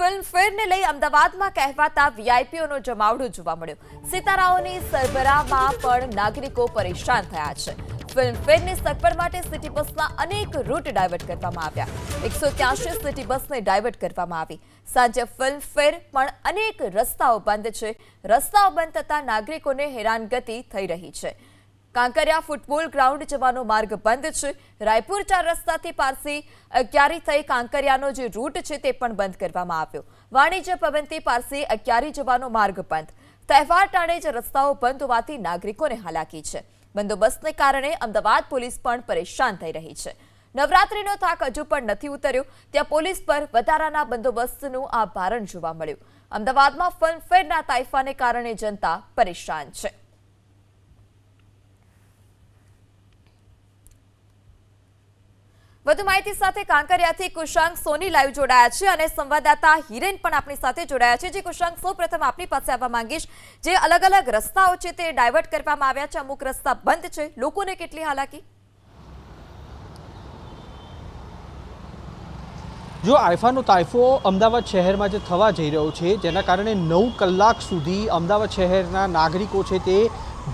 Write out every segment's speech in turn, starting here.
ફિલ્મફેરને લઈ અમદાવાદમાં કહેવાતા વીઆઈપીઓનો જમાવડો જોવા મળ્યો. સિતારાઓની સરબરાહમાં પણ નાગરિકો પરેશાન થયા છે. ફિલ્મફેરની સગવડ માટે સિટી બસના અનેક રૂટ ડાયવર્ટ કરવામાં આવ્યા. એકસો ત્યાસી સિટી બસને ડાયવર્ટ કરવામાં આવી. સાંજે ફિલ્મફેર પણ અનેક રસ્તાઓ બંધ છે. રસ્તાઓ બંધ થતાં નાગરિકોને હેરાનગતિ થઈ રહી છે. કાંકરિયા ફૂટબોલ ગ્રાઉન્ડ જવાનો માર્ગ બંધ છે. રાયપુર ચાર રસ્તાથી પારસી અગિયારી થઈ કાંકરિયાનો જે રૂટ છે તે પણ બંધ કરવામાં આવ્યો. વાણિજ્ય ભવનથી પારસી અગિયારી જવાનો માર્ગ બંધ. તહેવાર ટાણે જ રસ્તાઓ બંધ હોવાથી નાગરિકોને હાલાકી છે. બંદોબસ્તને કારણે અમદાવાદ પોલીસ પણ પરેશાન થઈ રહી છે. નવરાત્રીનો થાક હજુ પણ નથી ઉતર્યો. ત્યાં પોલીસ પર વધારાના બંદોબસ્તનું આ ભારણ જોવા મળ્યું. અમદાવાદમાં ફિલ્મફેરના તાઇફાને કારણે જનતા પરેશાન છે. વધુ માહિતી સાથે કાંકરિયાથી કુશાંક સોની લાઈવ જોડાયા છે અને સંવાદદાતા હિરેન પણ આપણી સાથે જોડાયા છે. જે કુશાંક સૌ પ્રથમ આપની પાસે આવવા માંગીશ. જે અલગ અલગ રસ્તાઓ છે તે ડાયવર્ટ કરવામાં આવ્યા છે, અમુક રસ્તા બંધ છે. લોકોને કેટલી હાલાકી? જો આઈફાનો તાઇફો અમદાવાદ શહેરમાં જે થવા જઈ રહ્યો છે, જેના કારણે નવ કલાક સુધી અમદાવાદ શહેરના નાગરિકો છે તે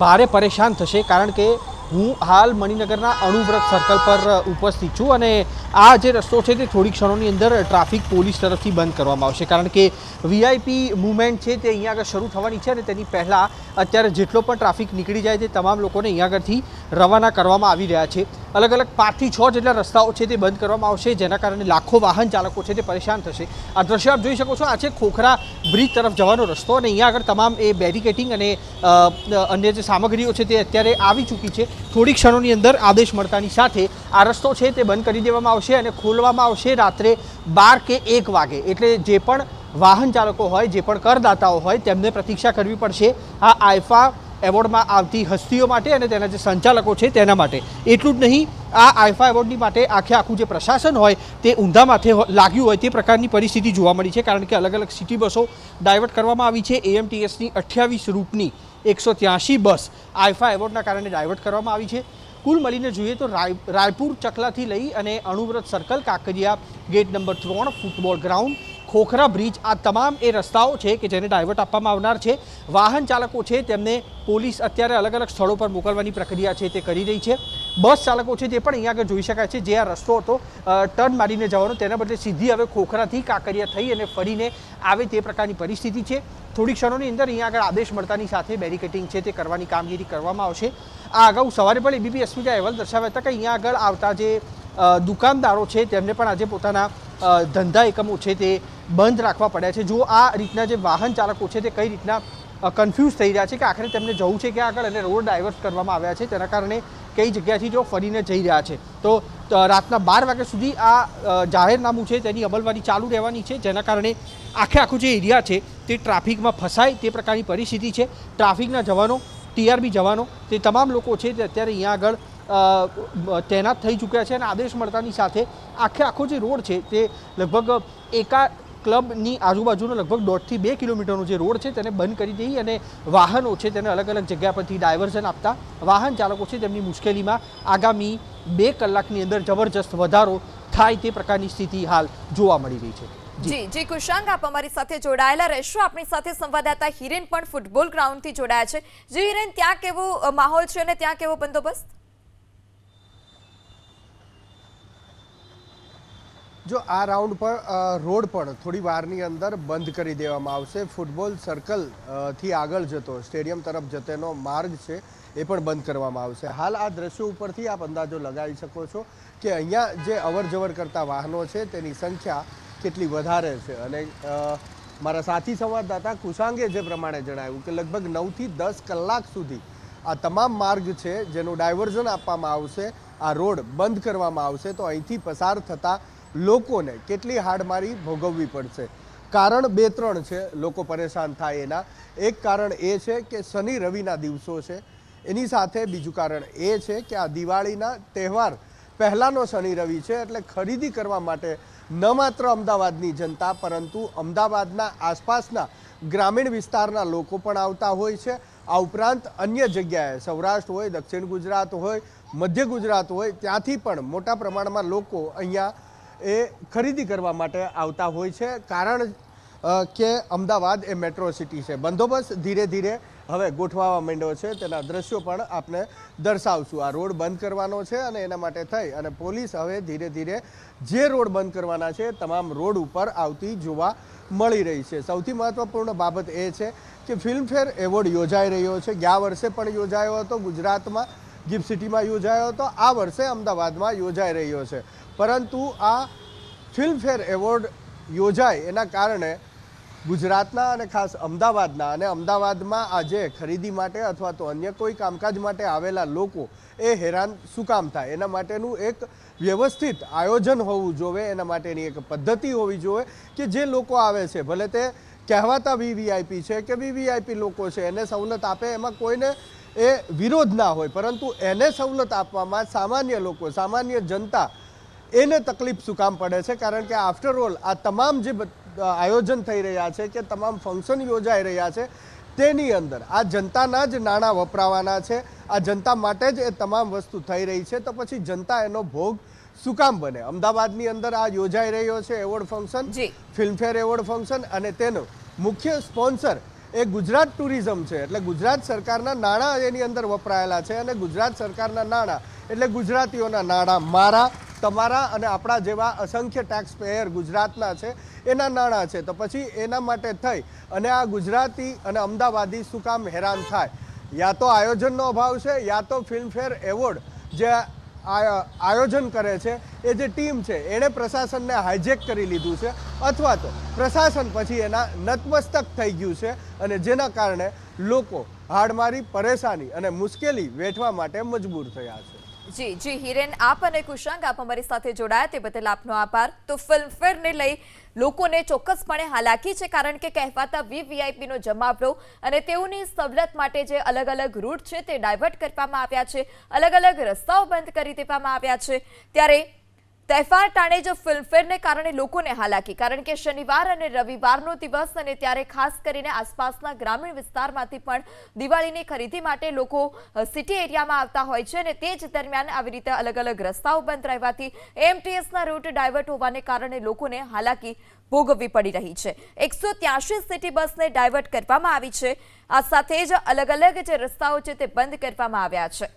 ભારે પરેશાન થશે, કારણ કે હું હાલ મણિનગરના અણુવ્રત સર્કલ પર ઉપસ્થિત છું અને આ જે રસ્તો છે તે થોડી ક્ષણોની અંદર ટ્રાફિક પોલીસ તરફથી બંધ કરવામાં આવશે. કારણ કે વીઆઈપી મુવમેન્ટ છે તે અહીંયા આગળ શરૂ થવાની છે અને તેની પહેલાં અત્યારે જેટલો પણ ટ્રાફિક નીકળી જાય તે તમામ લોકોને અહીંયા આગળથી રવાના કરવામાં આવી રહ્યા છે. અલગ અલગ પાંચથી છ જેટલા રસ્તાઓ છે તે બંધ કરવામાં આવશે, જેના કારણે લાખો વાહન ચાલકો છે તે પરેશાન થશે. આ દ્રશ્ય આપ જોઈ શકો છો, આ છે ખોખરા બ્રિજ તરફ જવાનો રસ્તો અને અહીંયા આગળ તમામ એ બેરિકેટિંગ અને અન્ય જે સામગ્રીઓ છે તે અત્યારે આવી ચૂકી છે. થોડી ક્ષણોની અંદર આદેશ મળતાની સાથે આ રસ્તો છે તે બંધ કરી દેવામાં આવશે અને ખોલવામાં આવશે રાત્રે બાર કે એક વાગે. એટલે જે પણ વાહન ચાલકો હોય, જે પણ કરદાતાઓ હોય, તેમને પ્રતીક્ષા કરવી પડશે. આ આઈફા એવોર્ડમાં આવતી હસ્તીઓ માટે અને તેના જે સંચાલકો છે તેના માટે. એટલું જ નહીં, આ આઈફા એવોર્ડની માટે આખે આખું જે પ્રશાસન હોય તે ઊંધા માથે લાગ્યું હોય તે પ્રકારની પરિસ્થિતિ જોવા મળી છે, કારણ કે અલગ અલગ સિટી બસો ડાયવર્ટ કરવામાં આવી છે. એએમટીએસની અઠ્યાવીસ રૂટની એકસો ત્યાંશી બસ આઈફા એવોર્ડના કારણે ડાયવર્ટ કરવામાં આવી છે. કુલ મળીને જોઈએ તો રાય, રાયપુર ચકલાથી લઈ અને Anuvrat circle Kankaria gate number ત્રણ ફૂટબોલ ગ્રાઉન્ડ ખોખરા બ્રિજ. આ તમામ એ રસ્તાઓ છે કે જેને ડાયવર્ટ આપવામાં આવનાર છે. વાહન ચાલકો છે તેમને પોલીસ અત્યારે અલગ અલગ સ્થળો પર મોકલવાની પ્રક્રિયા છે તે કરી રહી છે. બસ ચાલકો છે તે પણ અહીંયા આગળ જોઈ શકાય છે. જે આ રસ્તો હતો ટર્ન મારીને જવાનો, તેના બદલે સીધી હવે ખોખરાથી કાંકરિયા થઈ અને ફરીને આવે તે પ્રકારની પરિસ્થિતિ છે. થોડી ક્ષણોની અંદર અહીંયા આગળ આદેશ મળતાની સાથે બેરિકેટિંગ છે તે કરવાની કામગીરી કરવામાં આવશે. આ અગાઉ સવારે પણ એબીપી અસ્મિતા અહેવાલ દર્શાવ્યા હતા કે અહીંયા આગળ આવતા જે દુકાનદારો છે તેમને પણ આજે પોતાના ધંધા એકમો છે તે બંધ રાખવા પડ્યા છે. જો આ રીતના જે વાહન ચાલકો છે તે કઈ રીતના કન્ફ્યુઝ થઈ રહ્યા છે કે આખરે તેમને જવું છે કે આગળ અને રોડ ડાયવર્ટ કરવામાં આવ્યા છે. તેના કારણે કઈ જગ્યાથી જો ફરીને જઈ રહ્યા છે. તો રાતના બાર વાગ્યા સુધી આ જાહેરનામું છે તેની અમલવારી ચાલુ રહેવાની છે. જેના કારણે આખે આખું જે એરિયા છે તે ટ્રાફિકમાં ફસાય તે પ્રકારની પરિસ્થિતિ છે. ટ્રાફિકના જવાનો, ટીઆરબી જવાનો, તે તમામ લોકો છે તે અત્યારે અહીંયા આગળ તૈનાત થઈ ચૂક્યા છે અને આદેશ મળતાની સાથે આખે આખો જે રોડ છે તે લગભગ એકા ક્લબની આજુબાજુનો લગભગ દોઢથી બે કિલોમીટરનો જે રોડ છે તેને બંધ કરી દઈ અને વાહનો છે તેને અલગ અલગ જગ્યા પરથી ડાયવર્ઝન આપતા વાહન ચાલકો છે તેમની મુશ્કેલીમાં આગામી બે કલાકની અંદર જબરજસ્ત વધારો થાય તે પ્રકારની સ્થિતિ હાલ જોવા મળી રહી છે. જી. જી કુશાંક આપ અમારી સાથે જોડાયેલા રહેશો. આપણી સાથે સંવાદદાતા હિરેન પણ ફૂટબોલ ગ્રાઉન્ડથી જોડાયા છે. જી, હિરેન, ત્યાં કેવો માહોલ છે અને ત્યાં કેવો બંદોબસ્ત? જો આ રાઉન્ડ પર રોડ પણ થોડી વારની અંદર બંધ કરી દેવામાં આવશે. ફૂટબોલ સર્કલથી આગળ જતો, સ્ટેડિયમ તરફ જતેનો માર્ગ છે, એ પણ બંધ કરવામાં આવશે. હાલ આ દ્રશ્યો ઉપરથી આપ અંદાજો લગાવી શકો છો કે અહીંયા જે અવરજવર કરતા વાહનો છે, તેની સંખ્યા કેટલી વધારે છે. અને મારા સાથી સંવાદદાતા કુશાંગે જે પ્રમાણે જણાવ્યું કે લગભગ નવથી દસ કલાક સુધી આ તમામ માર્ગ છે, જેનું ડાયવર્ઝન આપવામાં આવશે, આ રોડ બંધ કરવામાં આવશે, તો અહીંથી પસાર થતા લોકોને કેટલી હાડમારી ભોગવવી પડશે? કારણ બે ત્રણ છે, લોકો પરેશાન થાય એના. એક કારણ એ છે કે શનિ રવિના દિવસો છે. એની સાથે બીજું કારણ એ છે કે આ દિવાળીના તહેવાર પહેલાંનો શનિ રવિ છે એટલે ખરીદી કરવા માટે ન માત્ર અમદાવાદની જનતા, પરંતુ અમદાવાદના આસપાસના ગ્રામીણ વિસ્તારના લોકો પણ આવતા હોય છે. આ ઉપરાંત અન્ય જગ્યાએ સૌરાષ્ટ્ર હોય, દક્ષિણ ગુજરાત હોય, મધ્ય ગુજરાત હોય, ત્યાંથી પણ મોટા પ્રમાણમાં લોકો અહીંયા એ ખરીદી કરવા માટે આવતા હોય છે. કારણ કે અમદાવાદ એ મેટ્રો સિટી છે. બંદોબસ્ત ધીરે ધીરે હવે ગોઠવાવા માંડ્યો છે. તેના દ્રશ્યો પણ આપને દર્શાવશું. આ રોડ બંધ કરવાનો છે અને એના માટે થઈ અને પોલીસ હવે ધીરે ધીરે જે રોડ બંધ કરવાના છે, તમામ રોડ ઉપર આવતી જોવા મળી રહી છે. સૌથી મહત્વપૂર્ણ બાબત એ છે કે ફિલ્મફેર એવોર્ડ યોજાઈ રહ્યો છે. ગયા વર્ષે પણ યોજાયો હતો. ગુજરાતમાં ગિફ્ટ સિટીમાં યોજાયો હતો. આ વર્ષે અમદાવાદમાં યોજાઈ રહ્યો છે. પરંતુ આ ફિલ્મફેર એવોર્ડ યોજાય એના કારણે ગુજરાતના અને ખાસ અમદાવાદના અને અમદાવાદમાં આજે ખરીદી માટે અથવા તો અન્ય કોઈ કામકાજ માટે આવેલા લોકો એ હેરાન શું કામ થાય? એના માટેનું એક વ્યવસ્થિત આયોજન હોવું જોઈએ એના માટેની એક પદ્ધતિ હોવી જોઈએ કે જે લોકો આવે છે. ભલે તે કહેવાતા વીવીઆઈપી છે કે વીવીઆઈપી લોકો છે, એને સવલત આપે, એમાં કોઈને એ વિરોધ ના હોય પરંતુ એને સવલત આપવામાં સામાન્ય લોકો સામાન્ય જનતા એને તકલીફ શું કામ પડે છે કારણ કે આફ્ટર ઓલ આ તમામ જે આયોજન થઈ રહ્યા છે કે તમામ ફંક્શન યોજાઈ રહ્યા છે તેની અંદર આ જનતાના જ નાણાં વપરાવાના છે આ જનતા માટે જ એ તમામ વસ્તુ થઈ રહી છે તો પછી જનતા એનો ભોગ શું કામ બને અમદાવાદની અંદર આ યોજાઈ રહ્યો છે એવોર્ડ ફંક્શન જી. ફિલ્મફેર એવોર્ડ ફંક્શન અને તેનો મુખ્ય સ્પોન્સર એ ગુજરાત ટુરિઝમ છે. એટલે ગુજરાત સરકારના નાણાં એની અંદર વપરાયેલા છે અને ગુજરાત સરકારના નાણાં એટલે ગુજરાતીઓના નાણાં. મારા, તમારા અને આપણા જેવા અસંખ્ય ટેક્સ પેયર ગુજરાતના છે, એના નાણાં છે. તો પછી એના માટે થઈ અને આ ગુજરાતી અને અમદાવાદી શું કામ હેરાન થાય? યા તો આયોજનનો અભાવ છે, યા તો ફિલ્મફેર એવોર્ડ, જે આયોજન કરે છે. એ જે ટીમ છે, એણે પ્રશાસનને હાઇજેક કરી લીધું છે અથવા તો પ્રશાસન પછી એના નતમસ્તક થઈ ગયું છે અને જેના કારણે લોકો હાડમારી, પરેશાની અને મુશ્કેલી વેઠવા માટે મજબૂર થયા છે. જી જી, હિરેન, આપ અને કુશાંક આપ અમારી સાથે જોડાયા. તે બદલ આપનો આભાર. તો ફિલ્મફેરને લઈ લોકોને ચોક્કસપણે હાલાકી છે, કારણ કે કહેવાતા વીવીઆઈપીનો જમાવડો અને તેઓની સવલત માટે જે અલગ અલગ રૂટ છે, તે ડાયવર્ટ કરવામાં આવ્યા છે. અલગ અલગ રસ્તાઓ બંધ કરી દેવામાં આવ્યા છે. ત્યારે તહેવાર ટાણે જ ફિલ્મફેરને કારણે લોકોને હાલાકી, કારણ કે શનિવાર અને રવિવારનો દિવસ અને ત્યારે ખાસ કરીને આસપાસના ગ્રામીણ વિસ્તારમાંથી પણ દિવાળીની ખરીદી માટે લોકો સિટી એરિયામાં આવતા હોય છે અને તે જ દરમિયાન આવી રીતે અલગ અલગ રસ્તાઓ બંધ રહેવાથી એમટીએસના રૂટ ડાયવર્ટ હોવાને કારણે લોકોને હાલાકી ભોગવવી પડી રહી છે. એકસો સિટી બસને ડાયવર્ટ કરવામાં આવી છે. આ સાથે જ અલગ અલગ જે રસ્તાઓ છે તે બંધ કરવામાં આવ્યા છે.